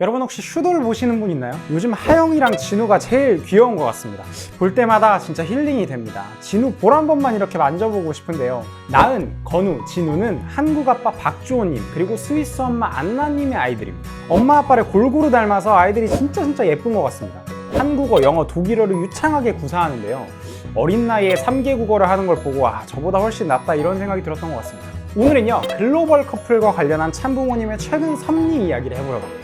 여러분 혹시 슈돌 보시는 분 있나요? 요즘 하영이랑 진우가 제일 귀여운 것 같습니다. 볼 때마다 진짜 힐링이 됩니다. 진우 볼 한 번만 이렇게 만져보고 싶은데요. 나은, 건우, 진우는 한국 아빠 박주호님 그리고 스위스 엄마 안나님의 아이들입니다. 엄마 아빠를 골고루 닮아서 아이들이 진짜 진짜 예쁜 것 같습니다. 한국어, 영어, 독일어를 유창하게 구사하는데요. 어린 나이에 3개 국어를 하는 걸 보고 아 저보다 훨씬 낫다 이런 생각이 들었던 것 같습니다. 오늘은요 글로벌 커플과 관련한 참부모님의 최근 섭리 이야기를 해보려고 합니다.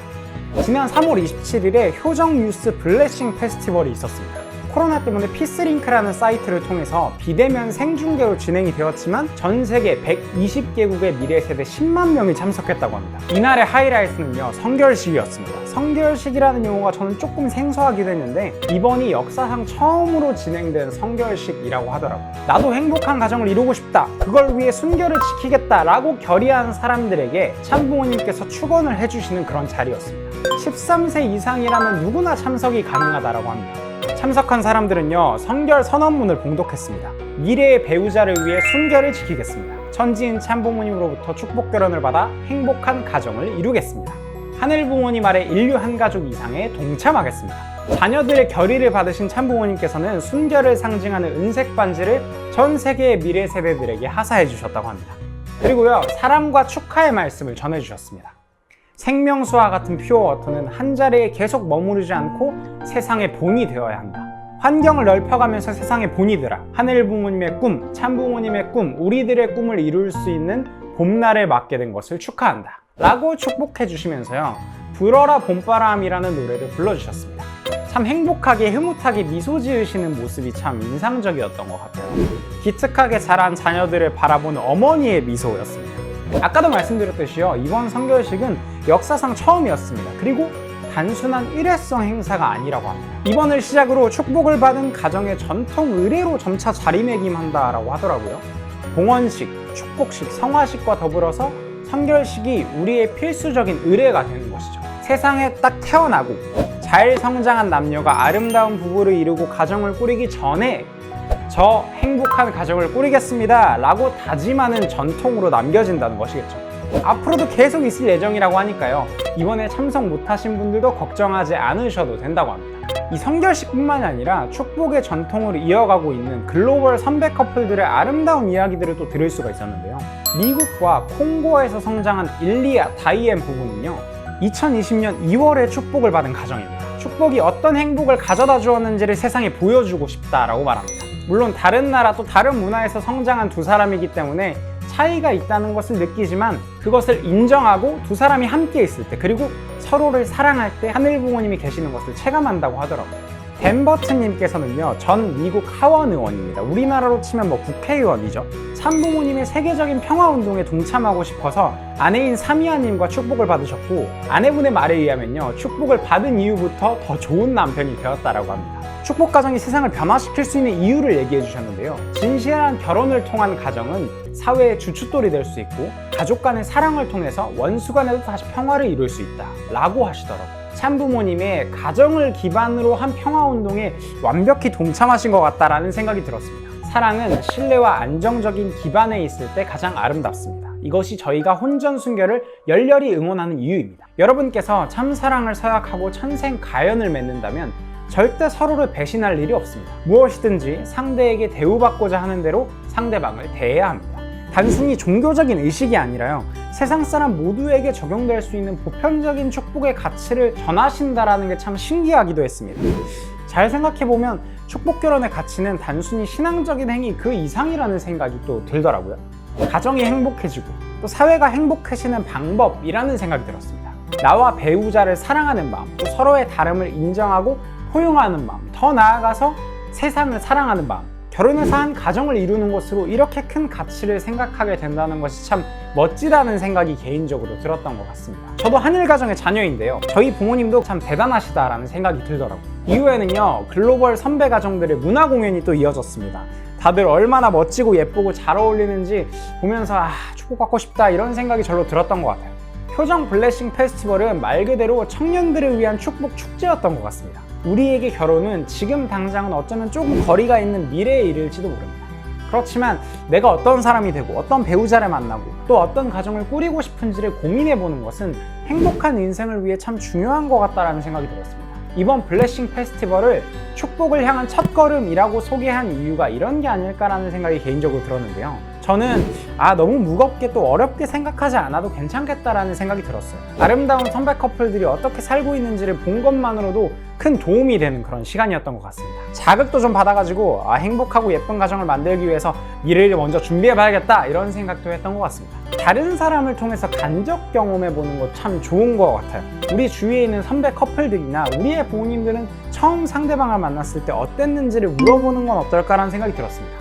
지난 3월 27일에 효정 뉴스 블레싱 페스티벌이 있었습니다. 코로나 때문에 피스링크라는 사이트를 통해서 비대면 생중계로 진행이 되었지만 전 세계 120개국의 미래 세대 10만 명이 참석했다고 합니다. 이날의 하이라이트는요 성결식이었습니다. 성결식이라는 용어가 저는 조금 생소하기도 했는데 이번이 역사상 처음으로 진행된 성결식이라고 하더라고요. 나도 행복한 가정을 이루고 싶다. 그걸 위해 순결을 지키겠다라고 결의한 사람들에게 참부모님께서 축원을 해주시는 그런 자리였습니다. 13세 이상이라면 누구나 참석이 가능하다라고 합니다. 참석한 사람들은요 성결 선언문을 봉독했습니다. 미래의 배우자를 위해 순결을 지키겠습니다. 천지인 참부모님으로부터 축복 결혼을 받아 행복한 가정을 이루겠습니다. 하늘 부모님 아래 인류 한 가족 이상에 동참하겠습니다. 자녀들의 결의를 받으신 참부모님께서는 순결을 상징하는 은색 반지를 전 세계의 미래 세대들에게 하사해 주셨다고 합니다. 그리고요 사랑과 축하의 말씀을 전해 주셨습니다. 생명수와 같은 퓨어 워터는 한 자리에 계속 머무르지 않고 세상의 본이 되어야 한다. 환경을 넓혀가면서 세상의 본이 되라. 하늘 부모님의 꿈, 참 부모님의 꿈, 우리들의 꿈을 이룰 수 있는 봄날을 맞게 된 것을 축하한다. 라고 축복해 주시면서요. 불어라 봄바람이라는 노래를 불러주셨습니다. 참 행복하게 흐뭇하게 미소 지으시는 모습이 참 인상적이었던 것 같아요. 기특하게 자란 자녀들을 바라보는 어머니의 미소였습니다. 아까도 말씀드렸듯이요 이번 성결식은 역사상 처음이었습니다. 그리고 단순한 일회성 행사가 아니라고 합니다. 이번을 시작으로 축복을 받은 가정의 전통 의례로 점차 자리매김한다라고 하더라고요. 봉헌식, 축복식, 성화식과 더불어서 성결식이 우리의 필수적인 의례가 되는 것이죠. 세상에 딱 태어나고 잘 성장한 남녀가 아름다운 부부를 이루고 가정을 꾸리기 전에 저 행복한 가정을 꾸리겠습니다 라고 다짐하는 전통으로 남겨진다는 것이겠죠. 앞으로도 계속 있을 예정이라고 하니까요. 이번에 참석 못하신 분들도 걱정하지 않으셔도 된다고 합니다. 이 성결식뿐만이 아니라 축복의 전통을 이어가고 있는 글로벌 선배 커플들의 아름다운 이야기들을 또 들을 수가 있었는데요. 미국과 콩고에서 성장한 일리아 다이앤 부부는요 2020년 2월에 축복을 받은 가정입니다. 축복이 어떤 행복을 가져다 주었는지를 세상에 보여주고 싶다라고 말합니다 물론 다른 나라 또 다른 문화에서 성장한 두 사람이기 때문에 차이가 있다는 것을 느끼지만 그것을 인정하고 두 사람이 함께 있을 때 그리고 서로를 사랑할 때 하늘 부모님이 계시는 것을 체감한다고 하더라고요. 댄버튼님께서는요 전 미국 하원 의원입니다. 우리나라로 치면 뭐 국회의원이죠. 참부모님의 세계적인 평화운동에 동참하고 싶어서 아내인 사미아님과 축복을 받으셨고 아내분의 말에 의하면요 축복을 받은 이후부터 더 좋은 남편이 되었다라고 합니다. 축복 가정이 세상을 변화시킬 수 있는 이유를 얘기해 주셨는데요. 진실한 결혼을 통한 가정은 사회의 주춧돌이 될 수 있고 가족 간의 사랑을 통해서 원수 간에도 다시 평화를 이룰 수 있다 라고 하시더라고요. 참부모님의 가정을 기반으로 한 평화운동에 완벽히 동참하신 것 같다라는 생각이 들었습니다. 사랑은 신뢰와 안정적인 기반에 있을 때 가장 아름답습니다. 이것이 저희가 혼전순결을 열렬히 응원하는 이유입니다. 여러분께서 참사랑을 서약하고 천생 가연을 맺는다면 절대 서로를 배신할 일이 없습니다. 무엇이든지 상대에게 대우받고자 하는 대로 상대방을 대해야 합니다. 단순히 종교적인 의식이 아니라요. 세상 사람 모두에게 적용될 수 있는 보편적인 축복의 가치를 전하신다라는 게 참 신기하기도 했습니다. 잘 생각해보면 축복 결혼의 가치는 단순히 신앙적인 행위 그 이상이라는 생각이 또 들더라고요. 가정이 행복해지고 또 사회가 행복해지는 방법이라는 생각이 들었습니다. 나와 배우자를 사랑하는 마음, 또 서로의 다름을 인정하고 포용하는 마음, 더 나아가서 세상을 사랑하는 마음, 결혼해서 한 가정을 이루는 것으로 이렇게 큰 가치를 생각하게 된다는 것이 참 멋지다는 생각이 개인적으로 들었던 것 같습니다. 저도 한일 가정의 자녀인데요. 저희 부모님도 참 대단하시다라는 생각이 들더라고요. 이후에는요, 글로벌 선배 가정들의 문화 공연이 또 이어졌습니다. 다들 얼마나 멋지고 예쁘고 잘 어울리는지 보면서 아, 축복받고 싶다 이런 생각이 절로 들었던 것 같아요. 표정 블레싱 페스티벌은 말 그대로 청년들을 위한 축복 축제였던 것 같습니다. 우리에게 결혼은 지금 당장은 어쩌면 조금 거리가 있는 미래의 일일지도 모릅니다. 그렇지만 내가 어떤 사람이 되고 어떤 배우자를 만나고 또 어떤 가정을 꾸리고 싶은지를 고민해 보는 것은 행복한 인생을 위해 참 중요한 것 같다라는 생각이 들었습니다. 이번 블레싱 페스티벌을 축복을 향한 첫걸음이라고 소개한 이유가 이런 게 아닐까라는 생각이 개인적으로 들었는데요. 저는 아 너무 무겁게 또 어렵게 생각하지 않아도 괜찮겠다라는 생각이 들었어요. 아름다운 선배 커플들이 어떻게 살고 있는지를 본 것만으로도 큰 도움이 되는 그런 시간이었던 것 같습니다. 자극도 좀 받아가지고 아, 행복하고 예쁜 가정을 만들기 위해서 미래를 먼저 준비해봐야겠다 이런 생각도 했던 것 같습니다. 다른 사람을 통해서 간접 경험해 보는 거 참 좋은 것 같아요. 우리 주위에 있는 선배 커플들이나 우리의 부모님들은 처음 상대방을 만났을 때 어땠는지를 물어보는 건 어떨까라는 생각이 들었습니다.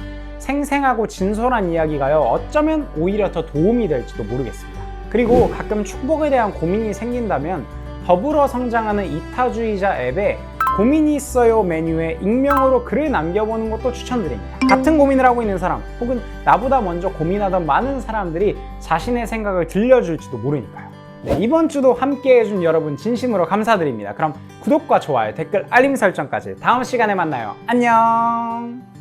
생생하고 진솔한 이야기가요, 어쩌면 오히려 더 도움이 될지도 모르겠습니다. 그리고 가끔 축복에 대한 고민이 생긴다면 더불어 성장하는 이타주의자 앱에 고민이 있어요 메뉴에 익명으로 글을 남겨보는 것도 추천드립니다. 같은 고민을 하고 있는 사람 혹은 나보다 먼저 고민하던 많은 사람들이 자신의 생각을 들려줄지도 모르니까요. 네, 이번 주도 함께 해준 여러분 진심으로 감사드립니다. 그럼 구독과 좋아요, 댓글, 알림 설정까지 다음 시간에 만나요. 안녕!